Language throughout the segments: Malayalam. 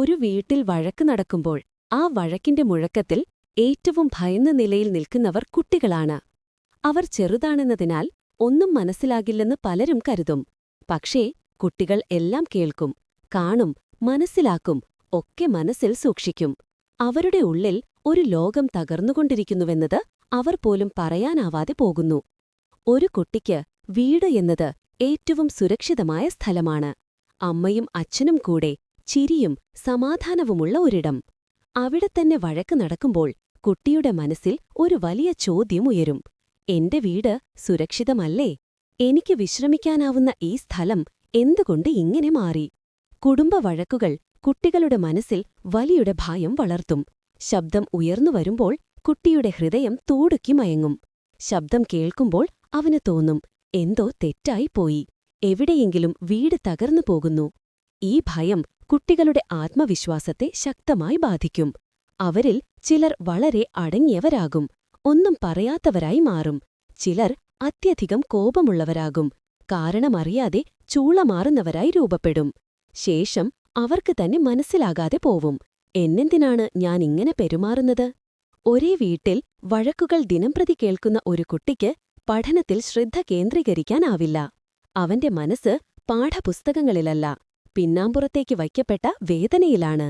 ഒരു വീട്ടിൽ വഴക്ക് നടക്കുമ്പോൾ ആ വഴക്കിന്റെ മുഴക്കത്തിൽ ഏറ്റവും ഭയന്ന നിലയിൽ നിൽക്കുന്നവർ കുട്ടികളാണ്. അവർ ചെറുതാണെന്നതിനാൽ ഒന്നും മനസ്സിലാകില്ലെന്ന് പലരും കരുതും. പക്ഷേ കുട്ടികൾ എല്ലാം കേൾക്കും കാണും മനസ്സിലാക്കും ഒക്കെ മനസ്സിൽ സൂക്ഷിക്കും. അവരുടെ ഉള്ളിൽ ഒരു ലോകം തകർന്നുകൊണ്ടിരിക്കുന്നുവെന്നത് അവർ പോലും പറയാനാവാതെ പോകുന്നു. ഒരു കുട്ടിക്ക് വീട് എന്നത് ഏറ്റവും സുരക്ഷിതമായ സ്ഥലമാണ്. അമ്മയും അച്ഛനും കൂടെ ചിരിയും സമാധാനവുമുള്ള ഒരിടം. അവിടെ തന്നെ വഴക്ക് നടക്കുമ്പോൾ കുട്ടിയുടെ മനസ്സിൽ ഒരു വലിയ ചോദ്യം ഉയരും. എന്റെ വീട് സുരക്ഷിതമല്ലേ? എനിക്ക് വിശ്രമിക്കാനാവുന്ന ഈ സ്ഥലം എന്തുകൊണ്ട് ഇങ്ങനെ മാറി? കുടുംബ വഴക്കുകൾ കുട്ടികളുടെ മനസ്സിൽ വലിയുടെ ഭയം വളർത്തും. ശബ്ദം ഉയർന്നു വരുമ്പോൾ കുട്ടിയുടെ ഹൃദയം തൂടുക്കി മയങ്ങും. ശബ്ദം കേൾക്കുമ്പോൾ അവന് തോന്നും എന്തോ തെറ്റായിപ്പോയി എവിടെയെങ്കിലും വീട് തകർന്നു പോകുന്നു. ഈ ഭയം കുട്ടികളുടെ ആത്മവിശ്വാസത്തെ ശക്തമായി ബാധിക്കും. അവരിൽ ചിലർ വളരെ അടങ്ങിയവരാകും. ഒന്നും പറയാത്തവരായി മാറും. ചിലർ അത്യധികം കോപമുള്ളവരാകും. കാരണമറിയാതെ ചൂളമാറുന്നവരായി രൂപപ്പെടും. ശേഷം അവർക്ക് തന്നെ മനസ്സിലാകാതെ പോവും. എന്നെന്തിനാണ് ഞാൻ ഇങ്ങനെ പെരുമാറുന്നത്? ഒരേ വീട്ടിൽ വഴക്കുകൾ ദിനംപ്രതി കേൾക്കുന്ന ഒരു കുട്ടിക്ക് പഠനത്തിൽ ശ്രദ്ധ കേന്ദ്രീകരിക്കാനാവില്ല. അവന്റെ മനസ്സ് പാഠപുസ്തകങ്ങളിലല്ല. പിന്നാമ്പുറത്തേക്ക് വയ്ക്കപ്പെട്ട വേദനയിലാണ്.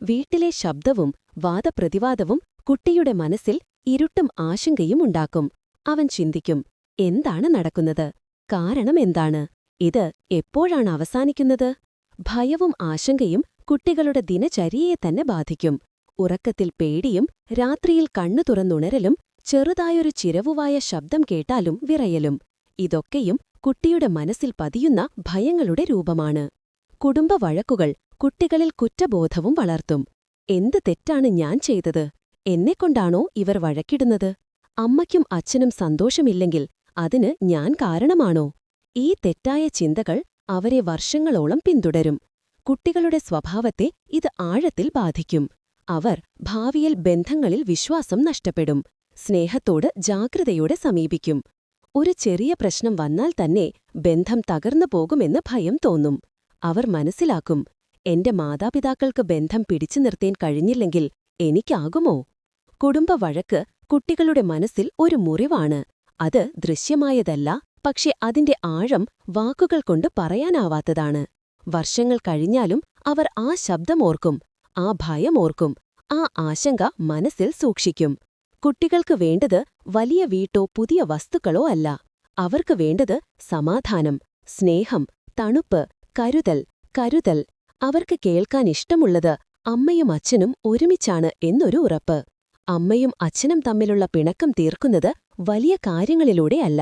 വീട്ടിലെ ശബ്ദവും വാദപ്രതിവാദവും കുട്ടിയുടെ മനസ്സിൽ ഇരുട്ടും ആശങ്കയും ഉണ്ടാക്കും. അവൻ ചിന്തിക്കും എന്താണ് നടക്കുന്നത്? കാരണം എന്താണ്? ഇത് എപ്പോഴാണ് അവസാനിക്കുന്നത്? ഭയവും ആശങ്കയും കുട്ടികളുടെ ദിനചര്യയെ തന്നെ ബാധിക്കും. ഉറക്കത്തിൽ പേടിയും രാത്രിയിൽ കണ്ണു തുറന്നുണരലും ചെറുതായൊരു ചിരവുവായ ശബ്ദം കേട്ടാലും വിറയലും. ഇതൊക്കെയും കുട്ടിയുടെ മനസ്സിൽ പതിയുന്ന ഭയങ്ങളുടെ രൂപമാണ്. കുടുംബ വഴക്കുകൾ കുട്ടികളിൽ കുറ്റബോധവും വളർത്തും. എന്ത് തെറ്റാണ് ഞാൻ ചെയ്തത്? എന്നെക്കൊണ്ടാണോ ഇവർ വഴക്കിടുന്നത്? അമ്മയ്ക്കും അച്ഛനും സന്തോഷമില്ലെങ്കിൽ അതിന് ഞാൻ കാരണമാണോ? ഈ തെറ്റായ ചിന്തകൾ അവരെ വർഷങ്ങളോളം പിന്തുടരും. കുട്ടികളുടെ സ്വഭാവത്തെ ഇത് ആഴത്തിൽ ബാധിക്കും. അവർ ഭാവിയിൽ ബന്ധങ്ങളിൽ വിശ്വാസം നഷ്ടപ്പെടും. സ്നേഹത്തോട് ജാഗ്രതയോടെ സമീപിക്കും. ഒരു ചെറിയ പ്രശ്നം വന്നാൽ തന്നെ ബന്ധം തകർന്നു പോകുമെന്ന് ഭയം തോന്നും. അവർ മനസ്സിലാക്കും. എന്റെ മാതാപിതാക്കൾക്ക് ബന്ധം പിടിച്ചു നിർത്തേൻ കഴിഞ്ഞില്ലെങ്കിൽ എനിക്കാകുമോ? കുടുംബ വഴക്ക് കുട്ടികളുടെ മനസ്സിൽ ഒരു മുറിവാണ്. അത് ദൃശ്യമായതല്ല പക്ഷെ അതിന്റെ ആഴം വാക്കുകൾ കൊണ്ട് പറയാനാവാത്തതാണ്. വർഷങ്ങൾ കഴിഞ്ഞാലും അവർ ആ ശബ്ദമോർക്കും ആ ഭയമോർക്കും ആ ആശങ്ക മനസ്സിൽ സൂക്ഷിക്കും. കുട്ടികൾക്ക് വേണ്ടത് വലിയ വീട്ടോ പുതിയ വസ്തുക്കളോ അല്ല. അവർക്ക് വേണ്ടത് സമാധാനം സ്നേഹം തണുപ്പ് കരുതൽ കരുതൽ. അവർക്ക് കേൾക്കാൻ ഇഷ്ടമുള്ളത് അമ്മയും അച്ഛനും ഒരുമിച്ചാണ് എന്നൊരു ഉറപ്പ്. അമ്മയും അച്ഛനും തമ്മിലുള്ള പിണക്കം തീർക്കുന്നത് വലിയ കാര്യങ്ങളിലൂടെയല്ല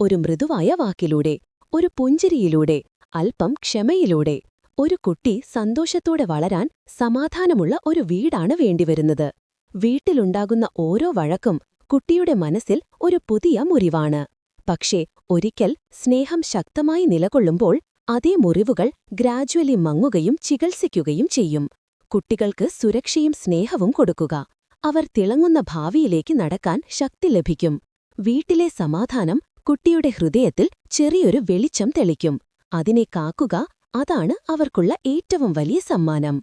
ഒരു മൃദുവായ വാക്കിലൂടെ ഒരു പുഞ്ചിരിയിലൂടെ അല്പം ക്ഷമയിലൂടെ. ഒരു കുട്ടി സന്തോഷത്തോടെ വളരാൻ സമാധാനമുള്ള ഒരു വീടാണ് വേണ്ടിവരുന്നത്. വീട്ടിലുണ്ടാകുന്ന ഓരോ വഴക്കും കുട്ടിയുടെ മനസ്സിൽ ഒരു പുതിയ മുറിവാണ്. പക്ഷേ ഒരിക്കൽ സ്നേഹം ശക്തമായി നിലകൊള്ളുമ്പോൾ അതേ മുറിവുകൾ ഗ്രാജ്വലി മങ്ങുകയും ചികിത്സിക്കുകയും ചെയ്യും. കുട്ടികൾക്ക് സുരക്ഷയും സ്നേഹവും കൊടുക്കുക. അവർ തിളങ്ങുന്ന ഭാവിയിലേക്ക് നടക്കാൻ ശക്തി ലഭിക്കും. വീട്ടിലെ സമാധാനം കുട്ടിയുടെ ഹൃദയത്തിൽ ചെറിയൊരു വെളിച്ചം തെളിക്കും. അതിനെ കാക്കുക അതാണ് അവർക്കുള്ള ഏറ്റവും വലിയ സമ്മാനം.